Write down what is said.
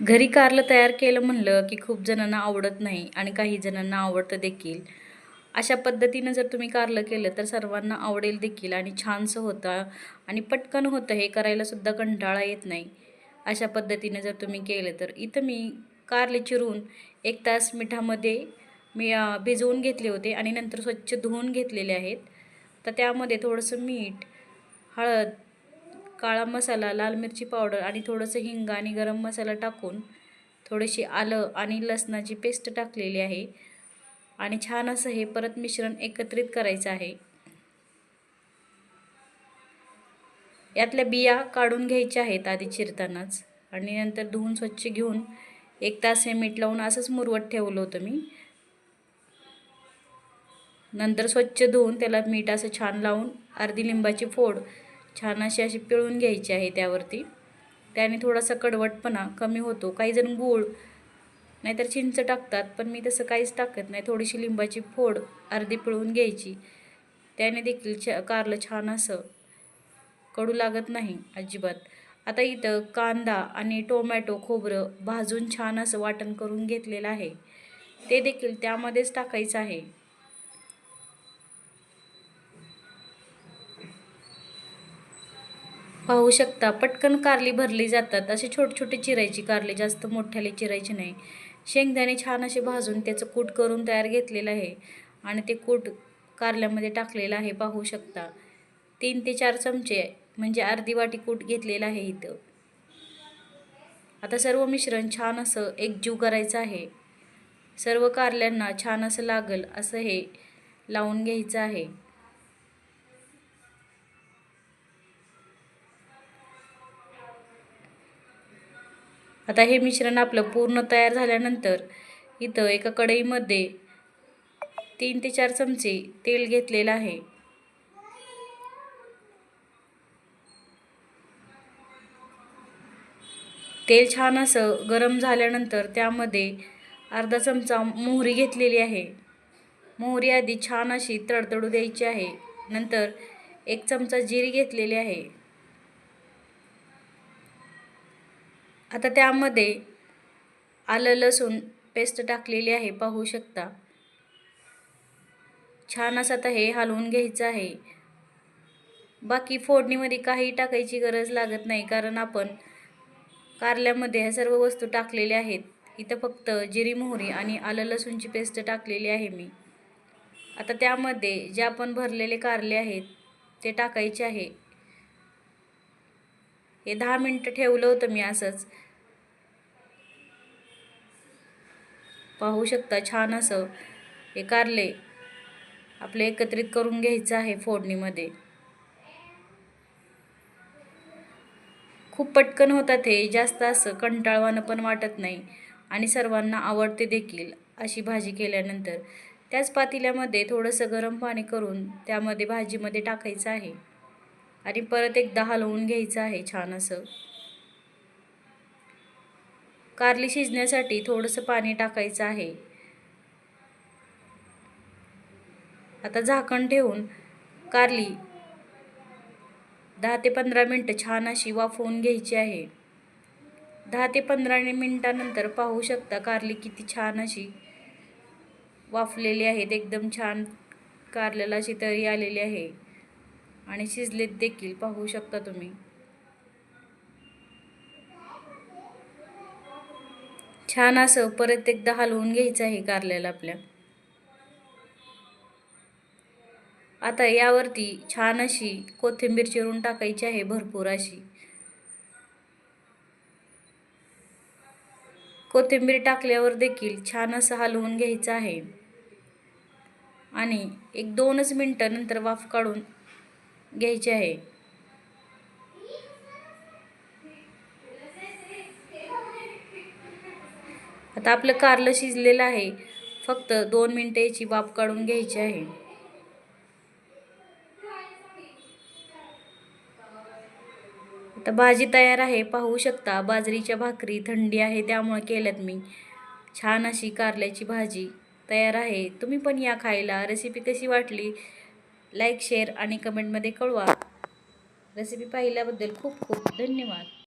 घरी कारलं तयार केलं म्हणलं की खूप जणांना आवडत नाही आणि काही जणांना आवडतं देखील. अशा पद्धतीनं जर तुम्ही कारलं केलं तर सर्वांना आवडेल देखील आणि छानसं होतं आणि पटकन होतं हे करायलासुद्धा कंटाळा येत नाही. अशा पद्धतीनं जर तुम्ही केलं तर. इथं मी कारले चिरून एक तास मिठामध्ये मी भिजवून घेतले होते आणि नंतर स्वच्छ धुवून घेतलेले आहेत. तर त्यामध्ये थोडंसं मीठ हळद काळा मसाला लाल मिरची पावडर आणि थोडंसं हिंग आणि गरम मसाला टाकून थोडीशी आलं आणि लसणाची पेस्ट टाकलेली आहे. आणि छान असं हे परत मिश्रण एकत्रित करायचं आहे. यातल्या बिया काढून घ्यायच्या आहेत आधी चिरतानाच. आणि नंतर धुवून स्वच्छ घेऊन एक तास हे मीठ लावून असंच मुरवत ठेवलं होतं मी. नंतर स्वच्छ धुवून त्याला मीठ असं छान लावून अर्धी लिंबाची फोड छान अशी अशी पिळून घ्यायची आहे त्यावरती. त्याने थोडासा कडवटपणा कमी होतो. काही जण गूळ नाहीतर चिंच टाकतात पण मी तसं काहीच टाकत नाही. थोडीशी लिंबाची फोड अर्धी पिळून घ्यायची. त्याने देखील छ कारलं छान असं कडू लागत नाही अजिबात. आता इथं कांदा आणि टोमॅटो खोबरं भाजून छान असं वाटण करून घेतलेलं आहे. ते देखील त्यामध्येच टाकायचं आहे. पाहू शकता. पटकन कारली भरली जातात. असे छोटे छोटे चिरायची कारली जास्त मोठ्याले चिरायची नाही. शेंगदाणे छान असे भाजून त्याचं कूट करून तयार घेतलेलं आहे आणि ते कूट कारल्यामध्ये टाकलेलं आहे. पाहू शकता. तीन ते चार चमचे म्हणजे अर्धी वाटी कूट घेतलेलं आहे इथं. आता सर्व मिश्रण छान असं एकजीव करायचं आहे. सर्व कारल्यांना छान असं लागल असं हे लावून घ्यायचं आहे. आता हे मिश्रण आपलं पूर्ण तयार झाल्यानंतर इथं एका कढईमध्ये तीन ते चार चमचे तेल घेतलेलं आहे. तेल छान असं गरम झाल्यानंतर त्यामध्ये अर्धा चमचा मोहरी घेतलेली आहे. मोहरी आधी छान अशी तडतडू द्यायची आहे. नंतर एक चमचा जिरी घेतलेली आहे. आता त्यामध्ये आलं लसूण पेस्ट टाकलेली आहे पाहू शकता. छान असं आता हे हलवून घ्यायचं आहे. बाकी फोडणीमध्ये काही टाकायची गरज लागत नाही कारण आपण कारल्यामध्ये ह्या सर्व वस्तू टाकलेल्या आहेत. इथं फक्त जिरी मोहरी आणि आलं लसूणची पेस्ट टाकलेली आहे मी. आता त्यामध्ये जे आपण भरलेले कारले आहेत ते टाकायचे आहे. हे दहा मिनटं ठेवलं होतं मी असंच. पाहू शकता छान असं हे कारले आपले एकत्रित करून घ्यायचं आहे फोडणीमध्ये. खूप पटकन होतात हे जास्त असं कंटाळवाणं पण वाटत नाही आणि सर्वांना आवडते देखील अशी भाजी केल्यानंतर. त्याच पातेल्यामध्ये थोडंसं गरम पाणी करून त्यामध्ये भाजीमध्ये टाकायचं आहे. आणि परत एकदा हलवून घ्यायचं आहे छान असं. कारली शिजण्यासाठी थोडंसं पाणी टाकायचं आहे. आता झाकण ठेवून कारली दहा ते पंधरा मिनटं छान अशी वाफवून घ्यायची आहे. दहा ते पंधरा मिनटानंतर पाहू शकता कारली किती छान अशी वाफलेली आहेत. एकदम छान कारल्याला अशी तरी आलेली आहे. आणि शिजलेत देखील पाहू शकता तुम्ही. छान असं परत एकदा हलवून घ्यायचं आहे कारल्याला आपल्या. आता यावरती छान अशी कोथिंबीर चिरून टाकायची आहे भरपूर अशी. कोथिंबीर टाकल्यावर देखील छान असं हलवून घ्यायचं आहे. आणि एक दोनच मिनटं नंतर वाफ काढून घ्यायची आहे. आता आपलं कारलं शिजलेलं आहे. फक्त दोन मिनटं याची वाफ काढून घ्यायची आहे. आता भाजी तयार आहे. पाहू शकता बाजरीच्या भाकरी थंडी आहे त्यामुळे केल्यात मी. छान अशी कारल्याची भाजी तयार आहे. तुम्ही पण या खायला. रेसिपी कशी वाटली? लाईक शेअर आणि कमेंटमध्ये कळवा. रेसिपी पाहिल्याबद्दल खूप खूप धन्यवाद.